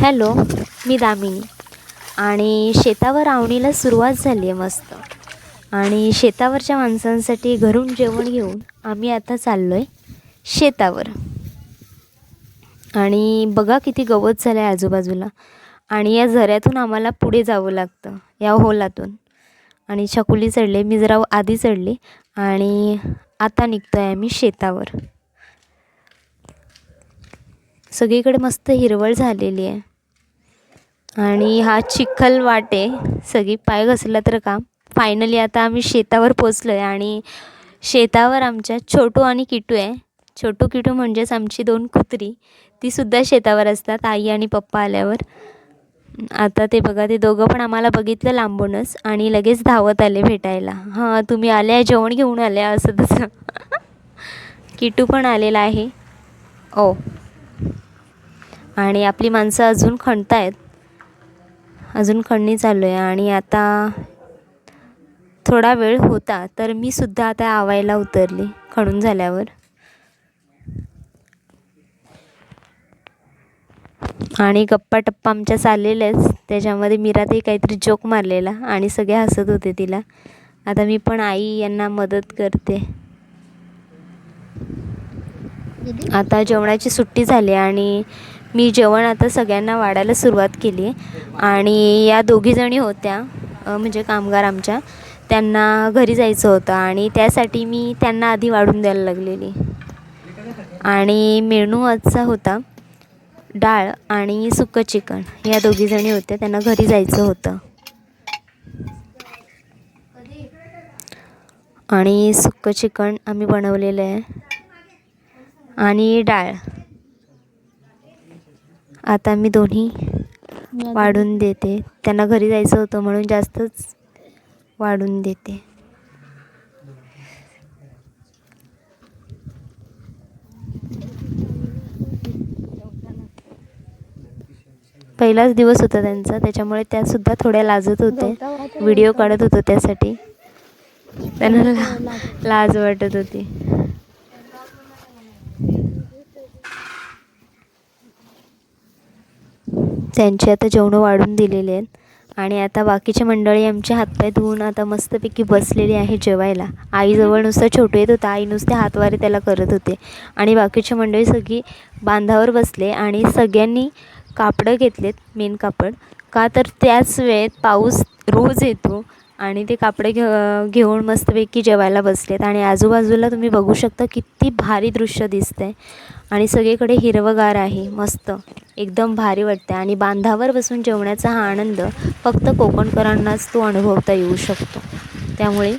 Hello मी दामिनी. आणि शेतावर आवणीला सुरुवात झाली आहे मस्त. आणि शेतावरच्या माणसांसाठी घरून जेवण घेऊन आम्ही आता चाललो आहे शेतावर. आणि बघा किती गवत झालं आहे आजूबाजूला. आणि या झऱ्यातून आम्हाला पुढे जावं लागतं या होलातून. आणि छकुली चढले मी जरा आधी चढले. आणि आता निघतो आहे आम्ही शेतावर. सगळीकडे मस्त हिरवळ झालेली आहे. आणि हा चिखल वाटे सगळी पाय घसला तर काम. फायनली आता आम्ही शेतावर पोचलो आहे आणि शेतावर आमच्या छोटू आणि किटू आहे. छोटू किटू म्हणजेच आमची दोन कुत्री. तीसुद्धा शेतावर असतात आई आणि पप्पा आल्यावर. आता ते बघा ते दोघं पण आम्हाला बघितलं लांबूनच आणि लगेच धावत आले भेटायला. हां तुम्ही आल्या जेवण घेऊन आल्या असं तसं. किटू पण आलेला आहे. ओ. आणि आपली माणसं अजून खणतायत. अजून खणणी चालू आहे आणि आता थोडा वेळ होता तर मी सुद्धा आता आवायला उतरली खणून झाल्यावर. आणि गप्पा टप्पा आमच्या चाललेल्याच त्याच्यामध्ये मीरातही काहीतरी जोक मारलेला आणि सगळे हसत होते तिला. आता मी पण आई यांना मदत करते. आता जेवणाची सुट्टी झाली आणि मी जेवण आता सगळ्यांना वाढायला सुरुवात केली आणि या दोघीजणी होत्या म्हणजे कामगार आमच्या त्यांना घरी जायचं होतं आणि त्यासाठी मी त्यांना आधी वाढून द्यायला लागलेली. आणि मेनू आजचा होता डाळ आणि सुकं चिकन. या दोघीजणी होत्या त्यांना घरी जायचं होतं. आणि सुकं चिकन आम्ही बनवलेलं आहे. आणि डाळ. आता मी दोन्ही वाढून देते. त्यांना घरी जायचं होतं म्हणून जास्तच वाढून देते. पहिलाच दिवस होता त्यांचा त्याच्यामुळे त्यासुद्धा थोड्या लाजत होते व्हिडिओ काढत होतो त्यासाठी. त्यांना लाज वाटत होती. त्यांची आता जेवणं वाढून दिलेली आहेत. आणि आता बाकीची मंडळी आमचे हातपाय धुवून आता मस्तपैकी बसलेली आहे जेवायला. आईजवळ नुसतं छोटू येत होता. आई नुसते हातवारे त्याला करत होते. आणि बाकीची मंडळी सगळी बांधावर बसले आणि सगळ्यांनी कापडं घेतलेत मेन कापड. का तर त्याच वेळेत पाऊस रोज येतो आणि ते कापडे घे घेऊन मस्तपैकी जेवायला बसलेत. आणि आजूबाजूला तुम्ही बघू शकता किती भारी दृश्य दिसतंय. आणि सगळीकडे हिरवंगार आहे मस्त. एकदम भारी वाटते आणि बांधावर बसून जेवण्याचा हा आनंद फक्त कोकणकरांनाच तो अनुभवता येऊ शकतो. त्यामुळे